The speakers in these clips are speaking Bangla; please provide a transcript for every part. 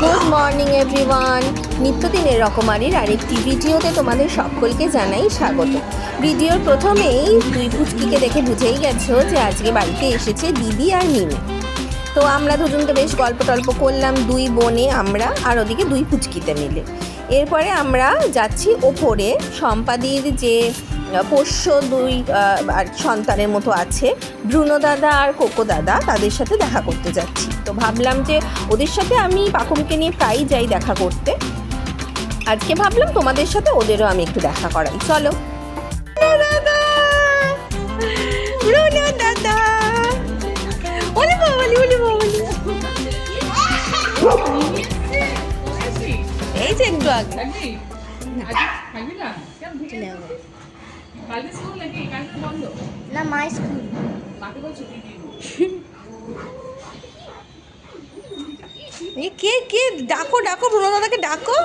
গুড মর্নিং এভরিওয়ান নিত্যদিনের রকমারির আরেকটি ভিডিওতে তোমাদের সকলকে জানাই স্বাগত। ভিডিওর প্রথমেই দুই পুচকিকে দেখে বুঝেই গেছো যে আজকে বাড়িতে এসেছে দিদি আর মিমি। তো আমরা দুজনকে বেশ গল্প টল্প করলাম, দুই বোনে আমরা আর ওদিকে দুই পুচকিতে মিলে। এরপরে আমরা যাচ্ছি ওপরে, সম্পাদির যে পোষ্য দুই আর সন্তানের মতো আছে, ব্রুনো দাদা আর কোকো দাদা, তাদের সাথে দেখা করতে যাচ্ছি। তো ভাবলাম যে ওদের সাথে আমি পাকুমকে নিয়ে প্রায়ই যাই দেখা করতে। আজকে ভাবলাম তোমাদের সাথে ওদেরও আমি একটু দেখা করাই। চলো। এই যে একটু আগে। না? কালকে স্কুল। এ কে কে? ডাকো ডাকো ব্রুনো দাদাকে ডাকো?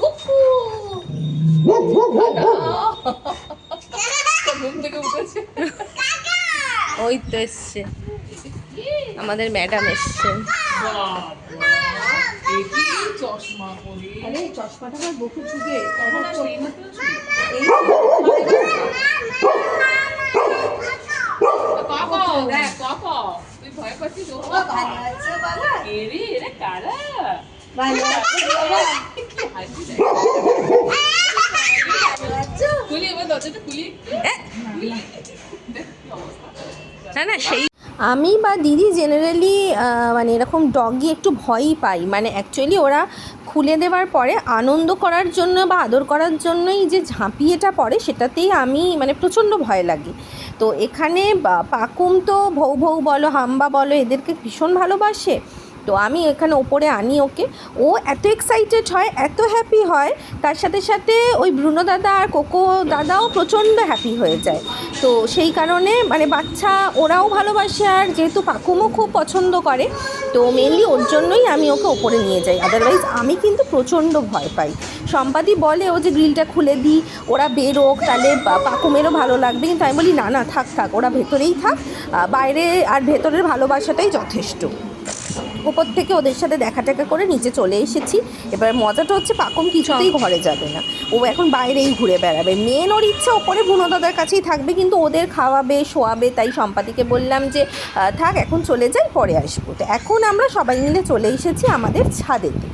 কুকু। ওই তো এসছে আমাদের ম্যাডাম এসছেন বাবা, এ কি চশমা চশমাটা আমার বহু যুগে এখন আর সেই মাত্র ছিল। কাকা, দেখ, কাকা, তুই ভয় পাচ্ছিস ও কাকা। কে রে, এরা কারা? না না সেই আমি বা দিদি জেনারেলি মানে এরকম ডগি একটু ভয়ই পাই। মানে অ্যাকচুয়ালি ওরা খুলে দেওয়ার পরে আনন্দ করার জন্য বা আদর করার জন্যই যে ঝাঁপিয়েটা পড়ে সেটাতেই আমি মানে প্রচণ্ড ভয় লাগে। তো এখানে পাকুম তো ভৌ ভৌ বলো হাম্বা বলো এদেরকে ভীষণ ভালোবাসে। তো আমি এখানে ওপরে আনি ওকে। ও এত এক্সাইটেড হয়, এত হ্যাপি হয়, তার সাথে সাথে ওই ব্রুনো দাদা আর কোকো দাদাও প্রচণ্ড হ্যাপি হয়ে যায়। তো সেই কারণে মানে বাচ্চা ওরাও ভালোবাসে আর যেহেতু পাকুমও খুব পছন্দ করে, তো মেনলি ওর জন্যই আমি ওকে ওপরে নিয়ে যাই। আদারওয়াইজ আমি কিন্তু প্রচণ্ড ভয় পাই। সম্পাদি বলে, ও যে গ্রিলটা খুলে দিই ওরা বেরোক, তাহলে পাকুমেরও ভালো লাগবে। কিন্তু আমি বলি, না না, থাক থাক, ওরা ভেতরেই থাক। বাইরে আর ভেতরের ভালোবাসাটাই যথেষ্ট। উপর থেকে ওদের সাথে দেখা টেকা করে নিচে চলে এসেছি। এবার মজাটা হচ্ছে পাকম কিছুতেই ঘরে যাবে না। ও এখন বাইরেই ঘুরে বেড়াবে। মেন ওর ইচ্ছা ওপরে বুনো দাদার কাছেই থাকবে কিন্তু ওদের খাওয়াবে শোয়াবে তাই সম্পাদিকে বললাম যে থাক এখন চলে যাই পরে আসব। তো এখন আমরা সবাই মিলে চলে এসেছি আমাদের ছাদেতে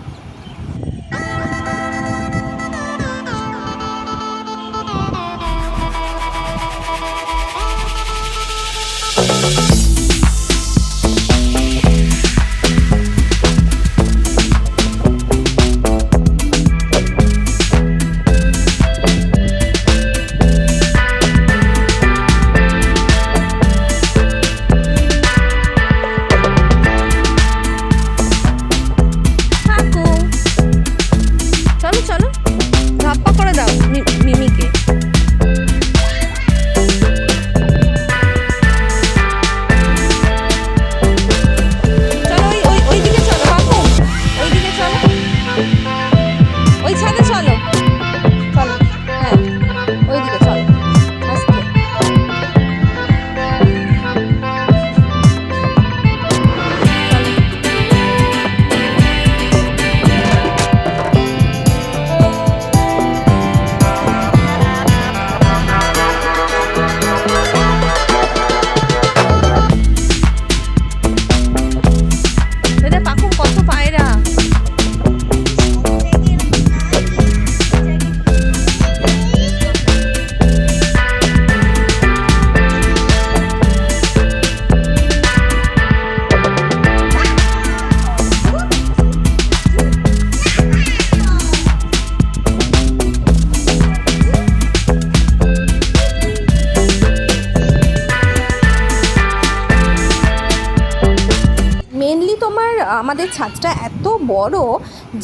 ছাদটা এত বড়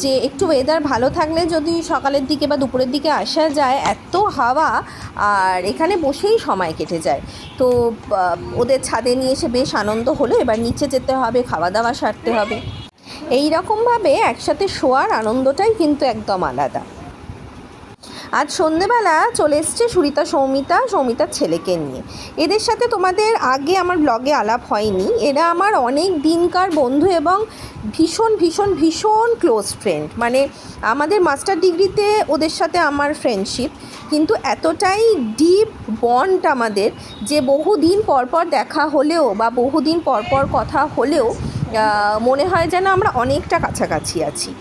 যে একটু ওয়েদার ভালো থাকলে যদি সকালের দিকে বা দুপুরের দিকে আসা যায়, এত হাওয়া আর এখানে বসেই সময় কেটে যায়। তো ওদের ছাদে নিয়ে এসে বেশ আনন্দ হলো। এবার নিচে যেতে হবে খাওয়া দাওয়া সারতে হবে। এই রকমভাবে একসাথে শোয়ার আনন্দটাই কিন্তু একদম আলাদা। আজ সন্ধেবেলা চলে এসছে সুরিতা, সৌমিতা, সৌমিতার ছেলেকে নিয়ে। এদের সাথে তোমাদের আগে আমার ব্লগে আলাপ হয়নি। এরা আমার অনেক দিনকার বন্ধু এবং ভীষণ ভীষণ ভীষণ ক্লোজ ফ্রেন্ড মানে আমাদের মাস্টার ডিগ্রিতে ওদের সাথে আমার ফ্রেন্ডশিপ কিন্তু এতটাই ডিপ বন্ড আমাদের যে বহুদিন পর পর দেখা হলেও বা বহুদিন পর পর কথা হলেও মনে হয় যেন আমরা অনেকটা কাছাকাছি আছি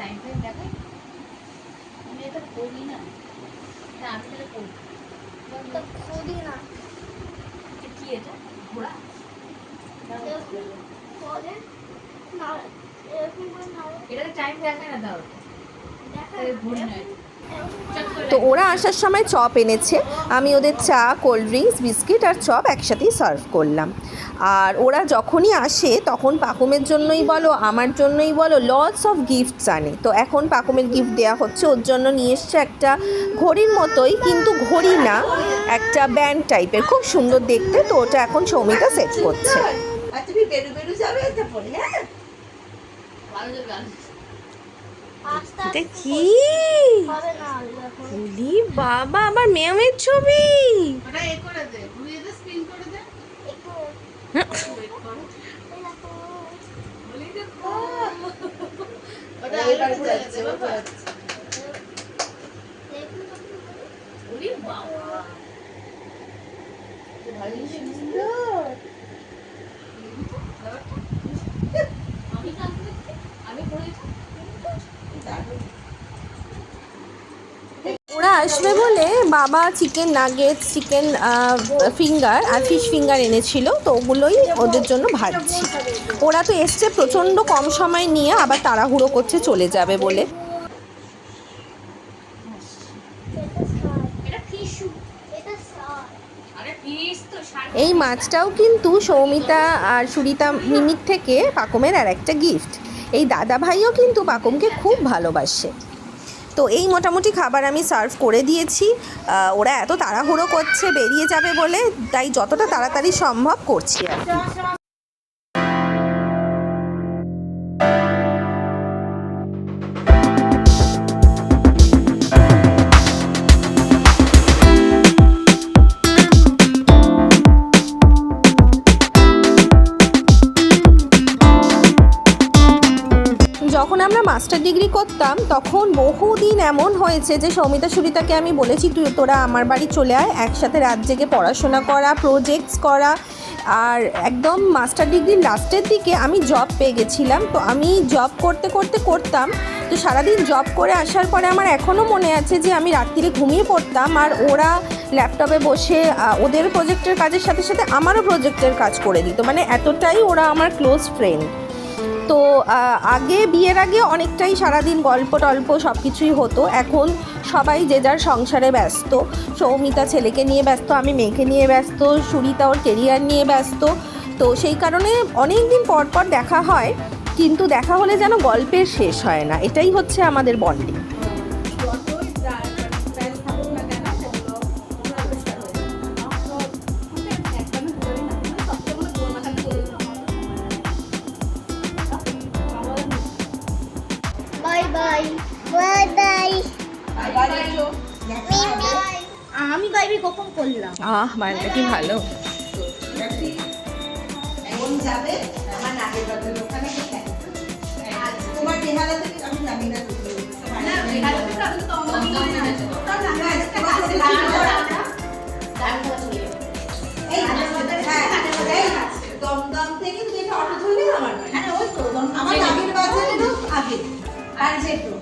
টাইম টাইম দেখাই আমি এটা করি না না আমি তাহলে করি খুবই না এটা ঘোড়া। এটা টাইম দেখায় না দেখা ঘুরে নয়। তো ওরা আসার সময় চপ এনেছে। আমি ওদের চা কোল্ড ড্রিঙ্কস বিস্কিট আর চপ একসাথেই সার্ভ করলাম। আর ওরা যখনই আসে তখন পাকুমের জন্যই বলো আমার জন্যই বলো লটস অফ গিফটস আনে। তো এখন পাকুমের গিফট দেওয়া হচ্ছে ওর জন্য নিয়ে এসছে একটা ঘড়ির মতোই কিন্তু ঘড়ি না একটা ব্যান্ড টাইপের খুব সুন্দর দেখতে তো ওটা এখন সৌমিতা সেট করছে। আর তুমি বেরু বেরু যাবে এটা পরে হ্যাঁ? ভালো এটা কি? হবে বলি বাবা আমার মেয়েমের ছবি। ওটা এ করে দে ঘুরিয়ে দে স্পিন করে দে একটু ওয়েট কর এই দেখো বলি দে ওটা এবার ঘুরে যাচ্ছে এবার ঘুরে যাচ্ছে দেখুন তো। ওরে বাবা ভারী সুন্দর আমি কাঁদতে আমি পড়েছি দারুণ। ওরা আসবে বলে বাবা চিকেন নাগেট চিকেন ফিঙ্গার আর ফিশ ফিঙ্গার এনেছিল তো ওগুলোই ওদের জন্য ভাজছি। ওরা তো এসছে প্রচণ্ড কম সময় নিয়ে আবার তাড়াহুড়ো করছে চলে যাবে বলে। এটা শাক এটা ফিশু এটা শাক আরে ফিশ তো শাক এই মাছটাও কিন্তু সৌমিতা আর সুরিতা মিমিক থেকে পাকমের আর একটা গিফট এই দাদা ভাইও কিন্তু পাকমকে খুব ভালোবাসে। তো এই মোটামুটি খাবার আমি সার্ভ করে দিয়েছি ওরা এত তাড়াহুড়ো করছে, বেরিয়ে যাবে বলে, তাই যতটা তাড়াতাড়ি সম্ভব করছি আর কি। ডিগ্রি করতাম, তখন বহুদিন এমন হয়েছে যে সৌমিতা সুরিতাকে আমি বলেছি, তুই, তোরা আমার বাড়ি চলে আয়, একসাথে রাত জেগে পড়াশোনা করা প্রজেক্টস করা। আর একদম মাস্টার ডিগ্রির লাস্টের দিকে আমি জব পেয়ে গেছিলাম। তো আমি জব করতে করতে করতাম। তো সারাদিন জব করে আসার পরে আমার এখনও মনে আছে যে আমি রাত্রিরে ঘুমিয়ে পড়তাম আর ওরা ল্যাপটপে বসে ওদের প্রজেক্টের কাজের সাথে সাথে আমারও প্রজেক্টের কাজ করে দিত। মানে এতটাই ওরা আমার ক্লোজ ফ্রেন্ড তো আগে, বিয়ের আগে অনেকটাই সারাদিন গল্প টল্প সব কিছুই হতো। এখন সবাই যে যার সংসারে ব্যস্ত। সৌমিতা ছেলেকে নিয়ে ব্যস্ত, আমি মেয়েকে নিয়ে ব্যস্ত, সুরিতা ওর কেরিয়ার নিয়ে ব্যস্ত। তো সেই কারণে অনেক দিন পর পর দেখা হয়, কিন্তু দেখা হলে যেন গল্পের শেষ হয় না। এটাই হচ্ছে আমাদের বন্ডিং আমি বাইবি কখন করলাম আহ মানটা কি ভালো এখন যাবে আমার নাগের বাজার ওখানে তোমার বেহালা থেকে আমি জানি না। থেকে একটা। হ্যাঁ, এই, দমদম থেকে তুমি একটা অটো ধরলে আমার নাগের বাজারে আগে আর যেতো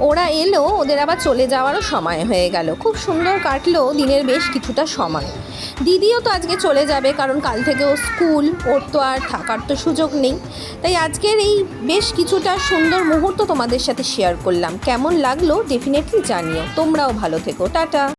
ওরা এলো, ওদের আবার চলে যাওয়ারও সময় হয়ে গেল। খুব সুন্দর কাটলো দিনের বেশ কিছুটা সময়। দিদিও তো আজকে চলে যাবে, কারণ কাল থেকে ও স্কুল, ওর তো আর থাকার তো সুযোগ নেই। তাই আজকের এই বেশ কিছুটা সুন্দর মুহূর্ত তোমাদের সাথে শেয়ার করলাম। কেমন লাগল? ডেফিনেটলি জানিও। তোমরাও ভালো থেকো। টাটা!